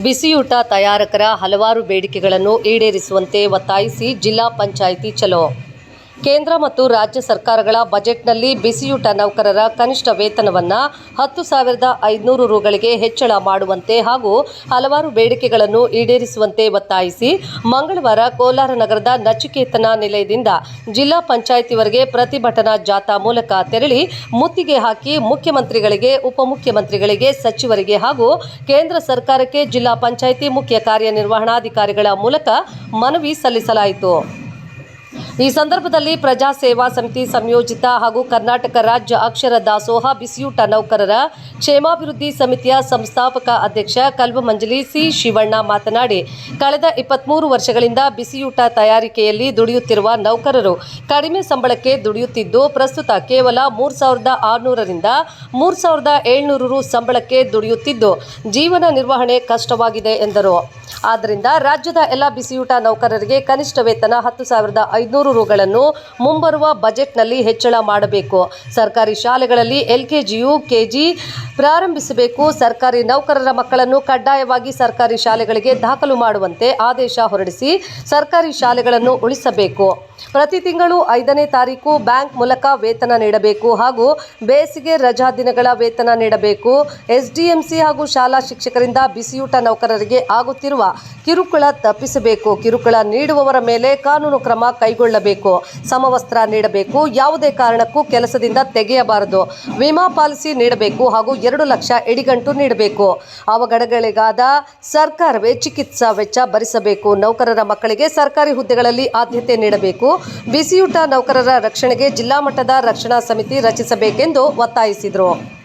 ಬಿಸಿಯೂಟ ತಯಾರಕರ ಹಲವಾರು ಬೇಡಿಕೆಗಳನ್ನು ಈಡೇರಿಸುವಂತೆ ಒತ್ತಾಯಿಸಿ ಜಿಲ್ಲಾ ಪಂಚಾಯಿತಿ ಚಲೋ ಕೇಂದ್ರ ಮತ್ತು ರಾಜ್ಯ ಸರ್ಕಾರಗಳ ಬಜೆಟ್ನಲ್ಲಿ ಬಿಸಿಯೂಟ ನೌಕರರ ಕನಿಷ್ಠ ವೇತನವನ್ನು ಹತ್ತು ಸಾವಿರದ ಐದುನೂರು ರುಗಳಿಗೆ ಹೆಚ್ಚಳ ಮಾಡುವಂತೆ ಹಾಗೂ ಹಲವಾರು ಬೇಡಿಕೆಗಳನ್ನು ಈಡೇರಿಸುವಂತೆ ಒತ್ತಾಯಿಸಿ ಮಂಗಳವಾರ ಕೋಲಾರ ನಗರದ ನಚಿಕೇತನ ನಿಲಯದಿಂದ ಜಿಲ್ಲಾ ಪಂಚಾಯಿತಿವರೆಗೆ ಪ್ರತಿಭಟನಾ ಜಾಥಾ ಮೂಲಕ ತೆರಳಿ ಮುತ್ತಿಗೆ ಹಾಕಿ ಮುಖ್ಯಮಂತ್ರಿಗಳಿಗೆ, ಉಪಮುಖ್ಯಮಂತ್ರಿಗಳಿಗೆ, ಸಚಿವರಿಗೆ ಹಾಗೂ ಕೇಂದ್ರ ಸರ್ಕಾರಕ್ಕೆ ಜಿಲ್ಲಾ ಪಂಚಾಯಿತಿ ಮುಖ್ಯ ಕಾರ್ಯನಿರ್ವಹಣಾಧಿಕಾರಿಗಳ ಮೂಲಕ ಮನವಿ ಸಲ್ಲಿಸಲಾಯಿತು. ಈ ಸಂದರ್ಭದಲ್ಲಿ ಪ್ರಜಾ ಸೇವಾ ಸಮಿತಿ ಸಂಯೋಜಿತ ಹಾಗೂ ಕರ್ನಾಟಕ ರಾಜ್ಯ ಅಕ್ಷರ ದಾಸೋಹ ಬಿಸಿಯೂಟ ನೌಕರರ ಕ್ಷೇಮಾಭಿವೃದ್ಧಿ ಸಮಿತಿಯ ಸಂಸ್ಥಾಪಕ ಅಧ್ಯಕ್ಷ ಕಲ್ವಮಂಜಲಿ ಸಿ ಶಿವಣ್ಣ ಮಾತನಾಡಿ, ಕಳೆದ ಇಪ್ಪತ್ಮೂರು ವರ್ಷಗಳಿಂದ ಬಿಸಿಯೂಟ ತಯಾರಿಕೆಯಲ್ಲಿ ದುಡಿಯುತ್ತಿರುವ ನೌಕರರು ಕಡಿಮೆ ಸಂಬಳಕ್ಕೆ ದುಡಿಯುತ್ತಿದ್ದು, ಪ್ರಸ್ತುತ ಕೇವಲ ಮೂರು ಸಾವಿರದ ಆರುನೂರರಿಂದ ಮೂರು ಸಾವಿರದ ಏಳ್ನೂರು ರು ಸಂಬಳಕ್ಕೆ ದುಡಿಯುತ್ತಿದ್ದು, ಜೀವನ ನಿರ್ವಹಣೆ ಕಷ್ಟವಾಗಿದೆ ಎಂದರು. ಆದ್ದರಿಂದ ರಾಜ್ಯದ ಎಲ್ಲ ಬಿಸಿಯೂಟ ನೌಕರರಿಗೆ ಕನಿಷ್ಠ ವೇತನ ಹತ್ತು ಸಾವಿರದ ಐದುನೂರು ರುಗಳನ್ನು ಮುಂಬರುವ ಬಜೆಟ್ನಲ್ಲಿ ಹೆಚ್ಚಳ ಮಾಡಬೇಕು. ಸರ್ಕಾರಿ ಶಾಲೆಗಳಲ್ಲಿ ಎಲ್ಕೆಜಿಯು, ಕೆಜಿ ಪ್ರಾರಂಭಿಸಬೇಕು. ಸರ್ಕಾರಿ ನೌಕರರ ಮಕ್ಕಳನ್ನು ಕಡ್ಡಾಯವಾಗಿ ಸರ್ಕಾರಿ ಶಾಲೆಗಳಿಗೆ ದಾಖಲು ಮಾಡುವಂತೆ ಆದೇಶ ಹೊರಡಿಸಿ ಸರ್ಕಾರಿ ಶಾಲೆಗಳನ್ನು ಉಳಿಸಬೇಕು. ಪ್ರತಿ ತಿಂಗಳು ಐದನೇ ತಾರೀಕು ಬ್ಯಾಂಕ್ ಮೂಲಕ ವೇತನ ನೀಡಬೇಕು ಹಾಗೂ ಬೇಸಿಗೆ ರಜಾ ದಿನಗಳ ವೇತನ ನೀಡಬೇಕು. ಎಸ್ಡಿಎಂಸಿ ಹಾಗೂ ಶಾಲಾ ಶಿಕ್ಷಕರಿಂದ ಬಿಸಿಯೂಟ ನೌಕರರಿಗೆ ಆಗುತ್ತಿರುವ ಕಿರುಕುಳ ತಪ್ಪಿಸಬೇಕು. ಕಿರುಕುಳ ನೀಡುವವರ ಮೇಲೆ ಕಾನೂನು ಕ್ರಮ ಕೈಗೊಳ್ಳಬೇಕು. ಸಮವಸ್ತ್ರ ನೀಡಬೇಕು. ಯಾವುದೇ ಕಾರಣಕ್ಕೂ ಕೆಲಸದಿಂದ ತೆಗೆಯಬಾರದು. ವಿಮಾ ಪಾಲಿಸಿ ನೀಡಬೇಕು ಹಾಗೂ ಎರಡು ಲಕ್ಷ ಎಡಿಗಂಟು ನೀಡಬೇಕು. ಅವಘಡಗಳಿಗಾದ ಸರ್ಕಾರವೇ ಚಿಕಿತ್ಸಾ ವೆಚ್ಚ ಭರಿಸಬೇಕು. ನೌಕರರ ಮಕ್ಕಳಿಗೆ ಸರ್ಕಾರಿ ಹುದ್ದೆಗಳಲ್ಲಿ ಆದ್ಯತೆ ನೀಡಬೇಕು. ಬಿಸಿಯೂಟ ನೌಕರರ ರಕ್ಷಣೆಗೆ ಜಿಲ್ಲಾ ಮಟ್ಟದ ರಕ್ಷಣಾ ಸಮಿತಿ ರಚಿಸಬೇಕೆಂದು ಒತ್ತಾಯಿಸಿದರು.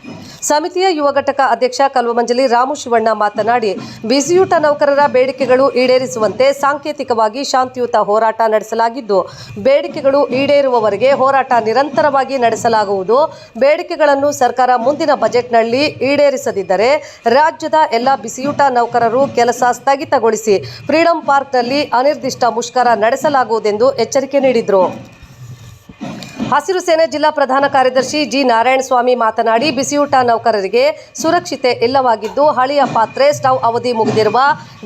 ಸಮಿತಿಯ ಯುವ ಘಟಕ ಅಧ್ಯಕ್ಷ ಕಲ್ವಮಂಜಲಿ ರಾಮು ಶಿವಣ್ಣ ಮಾತನಾಡಿ, ಬಿಸಿಯೂಟ ನೌಕರರ ಬೇಡಿಕೆಗಳು ಈಡೇರಿಸುವಂತೆ ಸಾಂಕೇತಿಕವಾಗಿ ಶಾಂತಿಯುತ ಹೋರಾಟ ನಡೆಸಲಾಗಿದ್ದು, ಬೇಡಿಕೆಗಳು ಈಡೇರುವವರೆಗೆ ಹೋರಾಟ ನಿರಂತರವಾಗಿ ನಡೆಸಲಾಗುವುದು. ಬೇಡಿಕೆಗಳನ್ನು ಸರ್ಕಾರ ಮುಂದಿನ ಬಜೆಟ್ನಲ್ಲಿ ಈಡೇರಿಸದಿದ್ದರೆ ರಾಜ್ಯದ ಎಲ್ಲ ಬಿಸಿಯೂಟ ನೌಕರರು ಕೆಲಸ ಸ್ಥಗಿತಗೊಳಿಸಿ, ಫ್ರೀಡಂ ಪಾರ್ಕ್ನಲ್ಲಿ ಅನಿರ್ದಿಷ್ಟ ಮುಷ್ಕರ ನಡೆಸಲಾಗುವುದೆಂದು ಎಚ್ಚರಿಕೆ ನೀಡಿದರು. ಹಸಿರು ಸೇನೆ ಜಿಲ್ಲಾ ಪ್ರಧಾನ ಕಾರ್ಯದರ್ಶಿ ಜಿ ನಾರಾಯಣಸ್ವಾಮಿ ಮಾತನಾಡಿ, ಬಿಸಿಯೂಟ ನೌಕರರಿಗೆ ಸುರಕ್ಷತೆ ಇಲ್ಲವಾಗಿದ್ದು ಹಳೆಯ ಪಾತ್ರೆ, ಸ್ಟವ್ ಅವಧಿ ಮುಗಿದಿರುವ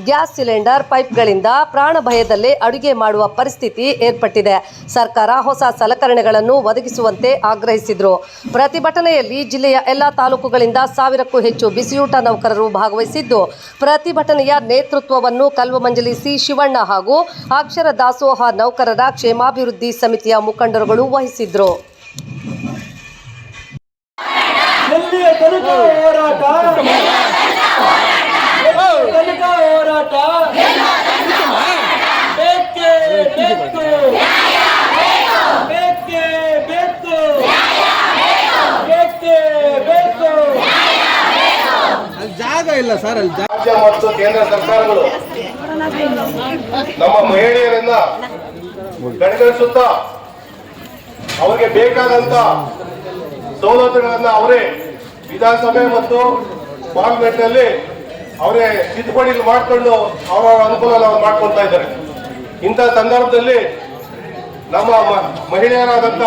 ಗ್ಯಾಸ್ ಸಿಲಿಂಡರ್ ಪೈಪ್ಗಳಿಂದ ಪ್ರಾಣ ಭಯದಲ್ಲೇ ಅಡುಗೆ ಮಾಡುವ ಪರಿಸ್ಥಿತಿ ಏರ್ಪಟ್ಟಿದೆ. ಸರ್ಕಾರ ಹೊಸ ಸಲಕರಣೆಗಳನ್ನು ಒದಗಿಸುವಂತೆ ಆಗ್ರಹಿಸಿದರು. ಪ್ರತಿಭಟನೆಯಲ್ಲಿ ಜಿಲ್ಲೆಯ ಎಲ್ಲ ತಾಲೂಕುಗಳಿಂದ ಸಾವಿರಕ್ಕೂ ಹೆಚ್ಚು ಬಿಸಿಯೂಟ ನೌಕರರು ಭಾಗವಹಿಸಿದ್ದು, ಪ್ರತಿಭಟನೆಯ ನೇತೃತ್ವವನ್ನು ಕಲ್ವಮಂಜಲಿ ಸಿ. ಶಿವಣ್ಣ ಹಾಗೂ ಅಕ್ಷರ ದಾಸೋಹ ನೌಕರರ ಕ್ಷೇಮಾಭಿವೃದ್ಧಿ ಸಮಿತಿಯ ಮುಖಂಡರುಗಳು ವಹಿಸಿದ್ರು ಎಲ್ಲಿಯ ತನಕ ಹೋರಾಟ. ಎಲ್ಲಿಯ ತನಕ ಹೋರಾಟ. ಬೇಕೇ ಬೇಕು. ಬೇಕೇ ಬೇಕು. ಬೇಕೇ ಬೇಕು. ಅಲ್ಲಿ ಜಾಗ ಇಲ್ಲ ಸರ್ ಅಲ್ಲಿ ಜಾಗ ರಾಜ್ಯ ಮತ್ತು ಕೇಂದ್ರ ಸರ್ಕಾರಗಳು ನಮ್ಮ ಮಹಿಳೆಯರನ್ನ ಕಡೆಗಣಿಸುತ್ತಾ ಅವರಿಗೆ ಬೇಕಾದಂತ ಸವಲತ್ತುಗಳನ್ನ ಅವರೇ ವಿಧಾನಸಭೆ ಮತ್ತು ಪಾರ್ಲಿಮೆಂಟ್ನಲ್ಲಿ ಅವರೇ ತಿದ್ದುಪಡಿ ಮಾಡಿಕೊಂಡು ಅವರ ಅನುಕೂಲ ಮಾಡ್ಕೊಳ್ತಾ ಇದ್ದಾರೆ. ಇಂಥ ಸಂದರ್ಭದಲ್ಲಿ ನಮ್ಮ ಮಹಿಳೆಯರಾದಂಥ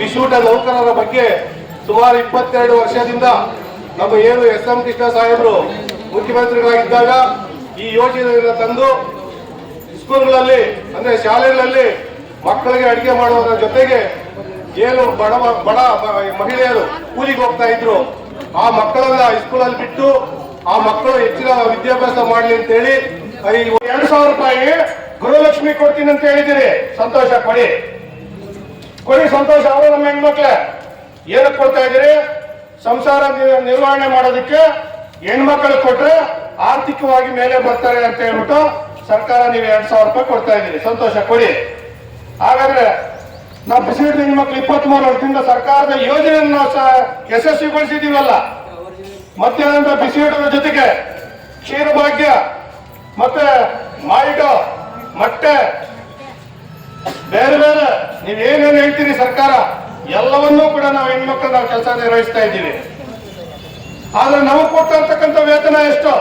ವಿಶೂಟ ನೌಕರರ ಬಗ್ಗೆ ಸುಮಾರು ಇಪ್ಪತ್ತೆರಡು ವರ್ಷದಿಂದ ನಮ್ಮ ಏನು ಎಸ್ ಎಂ ಕೃಷ್ಣ ಸಾಹೇಬರು ಮುಖ್ಯಮಂತ್ರಿಗಳಾಗಿದ್ದಾಗ ಈ ಯೋಜನೆಯನ್ನು ತಂದು ಸ್ಕೂಲ್ಗಳಲ್ಲಿ, ಅಂದ್ರೆ ಶಾಲೆಗಳಲ್ಲಿ ಮಕ್ಕಳಿಗೆ ಅಡಿಗೆ ಮಾಡುವುದರ ಜೊತೆಗೆ ಏನು ಬಡ ಬಡ ಮಹಿಳೆಯರು ಕೂಲಿಗೆ ಹೋಗ್ತಾ ಇದ್ರು. ಆ ಮಕ್ಕಳನ್ನ ಸ್ಕೂಲಲ್ಲಿ ಬಿಟ್ಟು ಆ ಮಕ್ಕಳು ಹೆಚ್ಚಿನ ವಿದ್ಯಾಭ್ಯಾಸ ಮಾಡಲಿ ಅಂತ ಹೇಳಿ ಎರಡು ಸಾವಿರ ರೂಪಾಯಿ ಗೃಹಲಕ್ಷ್ಮಿ ಕೊಡ್ತೀನಿ ಅಂತ ಹೇಳಿದಿರಿ ಸಂತೋಷ, ಕೊಡಿ. ಕೊಡಿ, ಸಂತೋಷ. ಅವರು ನಮ್ಮ ಹೆಣ್ಮಕ್ಳೆ. ಏನಕ್ಕೆ ಕೊಡ್ತಾ ಇದ್ದೀರಿ? ಸಂಸಾರ ನಿರ್ವಹಣೆ ಮಾಡೋದಕ್ಕೆ ಹೆಣ್ಮಕ್ಳು ಕೊಟ್ರೆ ಆರ್ಥಿಕವಾಗಿ ಮೇಲೆ ಬರ್ತಾರೆ ಅಂತ ಹೇಳ್ಬಿಟ್ಟು ಸರ್ಕಾರ ನೀವು ಎರಡ್ ಸಾವಿರ ರೂಪಾಯಿ ಕೊಡ್ತಾ ಇದ್ದೀರಿ. ಸಂತೋಷ, ಕೊಡಿ. ಹಾಗಾದ್ರೆ ನಾವು ಬಿಸಿಲಿಟ್ಟು ಹೆಣ್ಮಕ್ಳು ಇಪ್ಪತ್ಮೂರು ವರ್ಷದಿಂದ ಸರ್ಕಾರದ ಯೋಜನೆಯನ್ನು ಸಹ ಯಶಸ್ವಿಗೊಳಿಸಿದೀವಲ್ಲ. ಮಧ್ಯಾಹ್ನದ ಬಿಸಿಯೂಟದ ಜೊತೆಗೆ ಕ್ಷೀರಭಾಗ್ಯ, ಮತ್ತೆ ಮಾಯಿಟೋ, ಮೊಟ್ಟೆ, ಬೇರೆ ಬೇರೆ, ನೀವೇನೇನು ಹೇಳ್ತೀರಿ ಸರ್ಕಾರ, ಎಲ್ಲವನ್ನೂ ಕೂಡ ನಾವು ಹೆಣ್ಮಕ್ಳು ನಾವು ಕೆಲಸ ನಿರ್ವಹಿಸ್ತಾ ಇದ್ದೀವಿ. ಆದ್ರೆ ನಮಗೆ ಕೊಟ್ಟಿರ್ತಕ್ಕಂಥ ವೇತನ ಎಷ್ಟು?